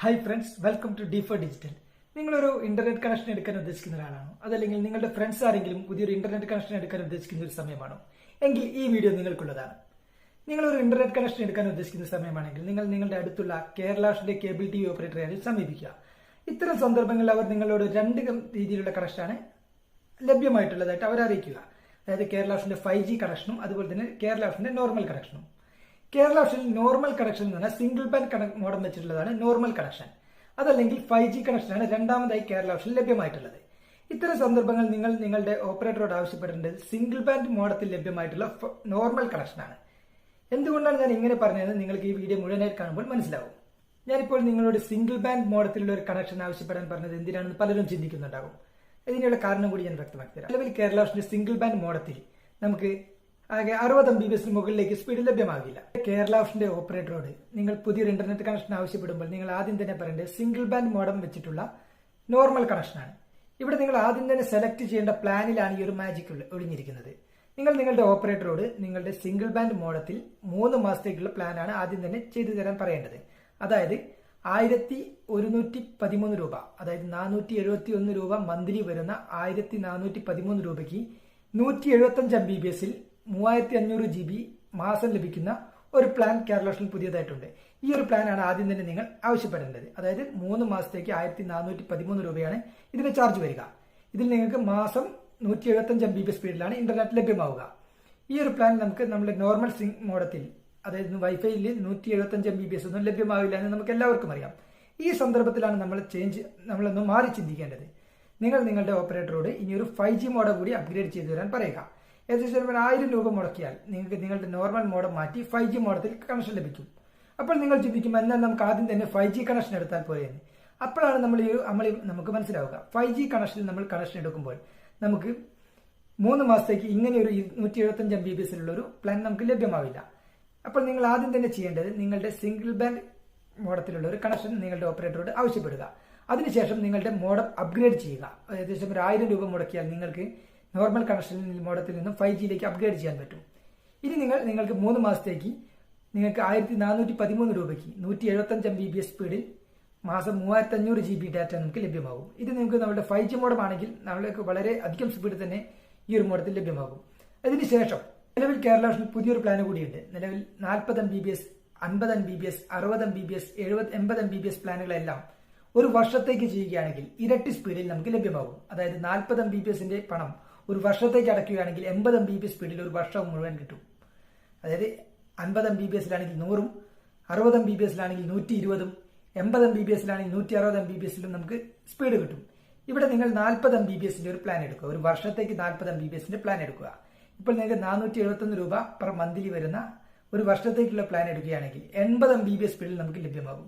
Hi friends welcome to D four digital നിങ്ങളൊരു internet connection എടുക്കാൻ ഉദ്ദേശിക്കുന്ന ഒരാളാണോ? അതല്ലെങ്കിൽ നിങ്ങളുടെ ഫ്രണ്ട്സ് ആരെങ്കിലും പുതിയൊരു ഇന്റർനെറ്റ് കണക്ഷൻ എടുക്കാൻ ഉദ്ദേശിക്കുന്ന ഒരു സമയമാണോ? എങ്കിൽ ഈ വീഡിയോ നിങ്ങൾക്കുള്ളതാണ്. നിങ്ങളൊരു ഇന്റർനെറ്റ് കണക്ഷൻ എടുക്കാൻ ഉദ്ദേശിക്കുന്ന സമയമാണെങ്കിൽ നിങ്ങൾ നിങ്ങളുടെ അടുത്തുള്ള കേരളാഷിന്റെ കേബിൾ ടി വി ഓപ്പറേറ്ററെ സമീപിക്കുക. ഇത്തരം സന്ദർഭങ്ങളിൽ അവർ നിങ്ങളോട് രണ്ട് രീതിയിലുള്ള കണക്ഷനാണ് ലഭ്യമായിട്ടുള്ളതായിട്ട് അവർ അറിയിക്കുക. അതായത് കേരളാഷിന്റെ ഫൈവ് ജി കണക്ഷനും അതുപോലെ തന്നെ കേരളാഷിന്റെ നോർമൽ കണക്ഷനും കേരള ഓപ്ഷനിൽ നോർമൽ കണക്ഷൻ എന്ന് പറഞ്ഞാൽ സിംഗിൾ ബാൻഡ് മോഡം വെച്ചിട്ടുള്ളതാണ് നോർമൽ കണക്ഷൻ. അതല്ലെങ്കിൽ ഫൈവ് ജി കണക്ഷനാണ് രണ്ടാമതായി കേരള ഓപ്ഷൻ ലഭ്യമായിട്ടുള്ളത്. ഇത്തരം സന്ദർഭങ്ങൾ നിങ്ങൾ നിങ്ങളുടെ ഓപ്പറേറ്ററോട് ആവശ്യപ്പെടേണ്ടത് സിംഗിൾ ബാൻഡ് മോഡത്തിൽ ലഭ്യമായിട്ടുള്ള നോർമൽ കണക്ഷനാണ് എന്തുകൊണ്ടാണ് ഞാൻ ഇങ്ങനെ പറഞ്ഞത്? നിങ്ങൾക്ക് ഈ വീഡിയോ മുഴുവനായി കാണുമ്പോൾ മനസ്സിലാവും. ഞാനിപ്പോൾ നിങ്ങളോട് സിംഗിൾ ബാൻഡ് മോഡത്തിലുള്ള ഒരു കണക്ഷൻ ആവശ്യപ്പെടാൻ പറഞ്ഞത് എന്തിനാണെന്ന് പലരും ചിന്തിക്കുന്നുണ്ടാകും. ഇതിനുള്ള കാരണം കൂടി ഞാൻ വ്യക്തമാക്കി തരാം. നിലവിൽ കേരള ഓപ്ഷന്റെ സിംഗിൾ ബാൻഡ് മോഡത്തിൽ നമുക്ക് ആകെ അറുപത് എം ബി എസിന് മുകളിലേക്ക് സ്പീഡ് ലഭ്യമാകില്ല. കേരള ഓഫിന്റെ ഓപ്പറേറ്ററോട് നിങ്ങൾ പുതിയൊരു ഇന്റർനെറ്റ് കണക്ഷൻ ആവശ്യപ്പെടുമ്പോൾ നിങ്ങൾ ആദ്യം തന്നെ പറയേണ്ടത് സിംഗിൾ ബാൻഡ് മോഡം വെച്ചിട്ടുള്ള നോർമൽ കണക്ഷനാണ് ഇവിടെ നിങ്ങൾ ആദ്യം തന്നെ സെലക്ട് ചെയ്യേണ്ട പ്ലാനിലാണ് ഈ ഒരു മാജിക് ഒളിഞ്ഞിരിക്കുന്നത്. നിങ്ങൾ നിങ്ങളുടെ ഓപ്പറേറ്ററോട് നിങ്ങളുടെ സിംഗിൾ ബാൻഡ് മോഡത്തിൽ മൂന്ന് മാസത്തേക്കുള്ള പ്ലാനാണ് ആദ്യം തന്നെ ചെയ്തു തരാൻ പറയേണ്ടത്. അതായത് ആയിരത്തി ഒരുന്നൂറ്റി പതിമൂന്ന് രൂപ അതായത് നാനൂറ്റി എഴുപത്തി ഒന്ന് രൂപ മന്ത്ലി വരുന്ന ആയിരത്തി നാനൂറ്റി പതിമൂന്ന് രൂപയ്ക്ക് നൂറ്റി എഴുപത്തി അഞ്ച് എം ബി ബി എസിൽ മൂവായിരത്തി അഞ്ഞൂറ് ജി ബി മാസം ലഭിക്കുന്ന ഒരു പ്ലാൻ കേരളത്തിൽ പുതിയതായിട്ടുണ്ട്. ഈ ഒരു പ്ലാനാണ് ആദ്യം തന്നെ നിങ്ങൾ ആവശ്യപ്പെടേണ്ടത്. അതായത് മൂന്ന് മാസത്തേക്ക് ആയിരത്തി നാനൂറ്റി പതിമൂന്ന് രൂപയാണ് ഇതിന് ചാർജ് വരിക. ഇതിൽ നിങ്ങൾക്ക് മാസം നൂറ്റി എഴുപത്തഞ്ച് എം ബി ബി സ്പീഡിലാണ് ഇന്റർനെറ്റ് ലഭ്യമാവുക. ഈ ഒരു പ്ലാൻ നമുക്ക് നമ്മുടെ നോർമൽ സിം മോഡത്തിൽ അതായത് വൈഫൈയിൽ നൂറ്റി എഴുപത്തഞ്ച് എം ബി ബി എസ് ഒന്നും ലഭ്യമാവില്ല എന്ന് നമുക്ക് എല്ലാവർക്കും അറിയാം. ഈ സന്ദർഭത്തിലാണ് നമ്മൾ ചേഞ്ച് നമ്മളൊന്ന് മാറി ചിന്തിക്കേണ്ടത്. നിങ്ങൾ നിങ്ങളുടെ ഓപ്പറേറ്ററോട് ഇനി ഒരു ഫൈവ് ജി മോഡൽ കൂടി അപ്ഗ്രേഡ് ചെയ്തു തരാൻ പറയുക. ഏകദേശം ഒരു ആയിരം രൂപ മുടക്കിയാൽ നിങ്ങൾക്ക് നിങ്ങളുടെ നോർമൽ മോഡൽ മാറ്റി ഫൈവ് ജി മോഡത്തിൽ കണക്ഷൻ ലഭിക്കും. അപ്പോൾ നിങ്ങൾ ചിന്തിക്കും എന്നാൽ നമുക്ക് ആദ്യം തന്നെ ഫൈവ് ജി കണക്ഷൻ എടുത്താൽ പോരെയെന്ന് അപ്പോഴാണ് നമ്മൾ ഈ നമ്മൾ നമുക്ക് മനസ്സിലാവുക. ഫൈവ് ജി കണക്ഷനിൽ നമ്മൾ കണക്ഷൻ എടുക്കുമ്പോൾ നമുക്ക് മൂന്ന് മാസത്തേക്ക് ഇങ്ങനെ ഒരു നൂറ്റി എഴുപത്തഞ്ച് എം ബി ബി എസിലുള്ള ഒരു പ്ലാൻ നമുക്ക് ലഭ്യമാവില്ല. അപ്പോൾ നിങ്ങൾ ആദ്യം തന്നെ ചെയ്യേണ്ടത് നിങ്ങളുടെ സിംഗിൾ ബാൻഡ് മോഡത്തിലുള്ള ഒരു കണക്ഷൻ നിങ്ങളുടെ ഓപ്പറേറ്ററോട് ആവശ്യപ്പെടുക. അതിനുശേഷം നിങ്ങളുടെ മോഡം അപ്ഗ്രേഡ് ചെയ്യുക. ഏകദേശം ഒരു ആയിരം രൂപ മുടക്കിയാൽ നിങ്ങൾക്ക് നോർമൽ കണക്ഷൻ മോഡത്തിൽ നിന്നും ഫൈവ് ജിയിലേക്ക് അപ്ഗ്രേഡ് ചെയ്യാൻ പറ്റും. ഇനി നിങ്ങൾ നിങ്ങൾക്ക് മൂന്ന് മാസത്തേക്ക് നിങ്ങൾക്ക് ആയിരത്തി നാനൂറ്റി പതിമൂന്ന് രൂപയ്ക്ക് നൂറ്റി എഴുപത്തഞ്ച് എം ബി ബി എസ് സ്പീഡിൽ മാസം മൂവായിരത്തി അഞ്ഞൂറ് ജി ബി ഡാറ്റ നമുക്ക് ലഭ്യമാകും. ഇത് നിങ്ങൾക്ക് നമ്മുടെ ഫൈവ് ജി മോഡം ആണെങ്കിൽ നമ്മൾക്ക് വളരെ അധികം സ്പീഡ് തന്നെ ഈ ഒരു മോഡത്തിൽ ലഭ്യമാകും. അതിനുശേഷം നിലവിൽ കേരള പുതിയൊരു പ്ലാൻ കൂടിയുണ്ട്. നിലവിൽ നാൽപ്പത് എം ബി ബി എസ് അൻപത് എം ബി ബി എസ് അറുപത് എം ബി ബി എസ് എഴുപത് എൺപത് എം ബി ബി എസ് പ്ലാനുകളെല്ലാം ഒരു വർഷത്തേക്ക് ചെയ്യുകയാണെങ്കിൽ ഇരട്ടി സ്പീഡിൽ നമുക്ക് ലഭ്യമാകും. അതായത് നാൽപ്പത് എം ബി ബി എസിന്റെ പണം ഒരു വർഷത്തേക്ക് അടയ്ക്കുകയാണെങ്കിൽ എൺപത് എം ബി ബി സ്പീഡിൽ ഒരു വർഷം മുഴുവൻ കിട്ടും. അതായത് അൻപത് എം ബി ബി എസിലാണെങ്കിൽ നൂറും അറുപത് എം ബി ബി എസിലാണെങ്കിൽ നൂറ്റി ഇരുപതും എൺപത് എം ബി ബി എസിലാണെങ്കിൽ നൂറ്റി അറുപത് എം ബി ബി എസിലും നമുക്ക് സ്പീഡ് കിട്ടും. ഇവിടെ നിങ്ങൾ നാൽപ്പത് എം ബി ബി എസിന്റെ ഒരു പ്ലാൻ എടുക്കുക. ഒരു വർഷത്തേക്ക് നാൽപ്പത് എം ബി ബി എസിന്റെ പ്ലാൻ എടുക്കുക. ഇപ്പോൾ നിങ്ങൾക്ക് നാനൂറ്റി എഴുപത്തൊന്ന് രൂപ പെർ മന്ത്ലി വരുന്ന ഒരു വർഷത്തേക്കുള്ള പ്ലാൻ എടുക്കുകയാണെങ്കിൽ എൺപത് എം ബി ബി എസ് സ്പീഡിൽ നമുക്ക് ലഭ്യമാകും.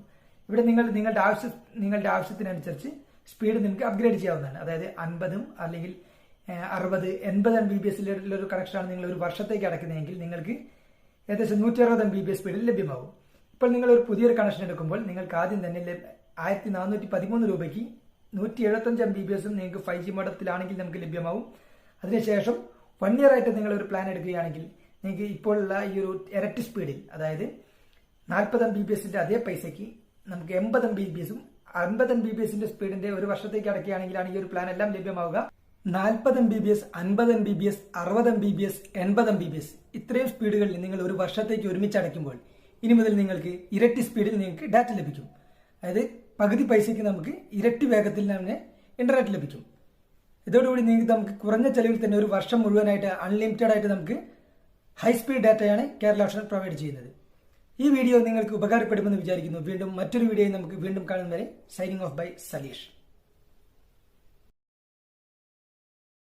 ഇവിടെ നിങ്ങൾ നിങ്ങളുടെ ആവശ്യ നിങ്ങളുടെ ആവശ്യത്തിനനുസരിച്ച് സ്പീഡ് നിങ്ങൾക്ക് അപ്ഗ്രേഡ് ചെയ്യാവുന്നതാണ്. അതായത് അൻപതും അല്ലെങ്കിൽ അറുപത് എൺപത് എം ബി ബി എസിലുള്ള ഒരു കണക്ഷനാണ് നിങ്ങൾ ഒരു വർഷത്തേക്ക് അടയ്ക്കുന്നതെങ്കിൽ നിങ്ങൾക്ക് ഏകദേശം നൂറ്റി അറുപത് എം ബി ബി എസ് സ്പീഡിൽ ലഭ്യമാകും ഇപ്പോൾ നിങ്ങൾ ഒരു പുതിയൊരു കണക്ഷൻ എടുക്കുമ്പോൾ നിങ്ങൾക്ക് ആദ്യം തന്നെ ആയിരത്തി നാനൂറ്റി പതിമൂന്ന് രൂപയ്ക്ക് നൂറ്റി എഴുപത്തഞ്ച് എം ബി ബി എസും നിങ്ങൾക്ക് ഫൈവ് ജി മോഡത്തിലാണെങ്കിൽ നമുക്ക് ലഭ്യമാവും. അതിനുശേഷം വൺ ഇയർ ആയിട്ട് നിങ്ങൾ ഒരു പ്ലാൻ എടുക്കുകയാണെങ്കിൽ നിങ്ങൾക്ക് ഇപ്പോഴുള്ള ഈ ഒരു ഇരട്ടി സ്പീഡിൽ അതായത് നാൽപ്പത് എം ബി ബി എസിന്റെ അതേ പൈസയ്ക്ക് നമുക്ക് എൺപത് എം ബി ബി എസും അൻപത് എം ബി ബി എസിന്റെ സ്പീഡിന്റെ ഒരു വർഷത്തേക്ക് അടക്കുകയാണെങ്കിലാണ് ഈ ഒരു പ്ലാൻ എല്ലാം ലഭ്യമാവുക. നാൽപ്പത് എം ബി ബി എസ് അൻപത് എം ബി ബി എസ് അറുപത് എം ബി ബി എസ് എൺപത് എം ബി ബി എസ് ഇത്രയും സ്പീഡുകളിൽ നിങ്ങൾ ഒരു വർഷത്തേക്ക് ഒരുമിച്ച് അടയ്ക്കുമ്പോൾ ഇനി മുതൽ നിങ്ങൾക്ക് ഇരട്ടി സ്പീഡിൽ നിങ്ങൾക്ക് ഡാറ്റ ലഭിക്കും. അതായത് പകുതി പൈസയ്ക്ക് നമുക്ക് ഇരട്ടി വേഗത്തിൽ തന്നെ ഇന്റർനെറ്റ് ലഭിക്കും. ഇതോടുകൂടി നിങ്ങൾക്ക് നമുക്ക് കുറഞ്ഞ ചെലവിൽ തന്നെ ഒരു വർഷം മുഴുവനായിട്ട് അൺലിമിറ്റഡ് ആയിട്ട് നമുക്ക് ഹൈ സ്പീഡ് ഡാറ്റയാണ് കേരള ഓഷൻ പ്രൊവൈഡ് ചെയ്യുന്നത്. ഈ വീഡിയോ നിങ്ങൾക്ക് ഉപകാരപ്പെടുമെന്ന് വിചാരിക്കുന്നു. വീണ്ടും മറ്റൊരു വീഡിയോയിൽ നമുക്ക് വീണ്ടും കാണുന്നവരെ സൈനിങ് ഓഫ് ബൈ സലീഷ്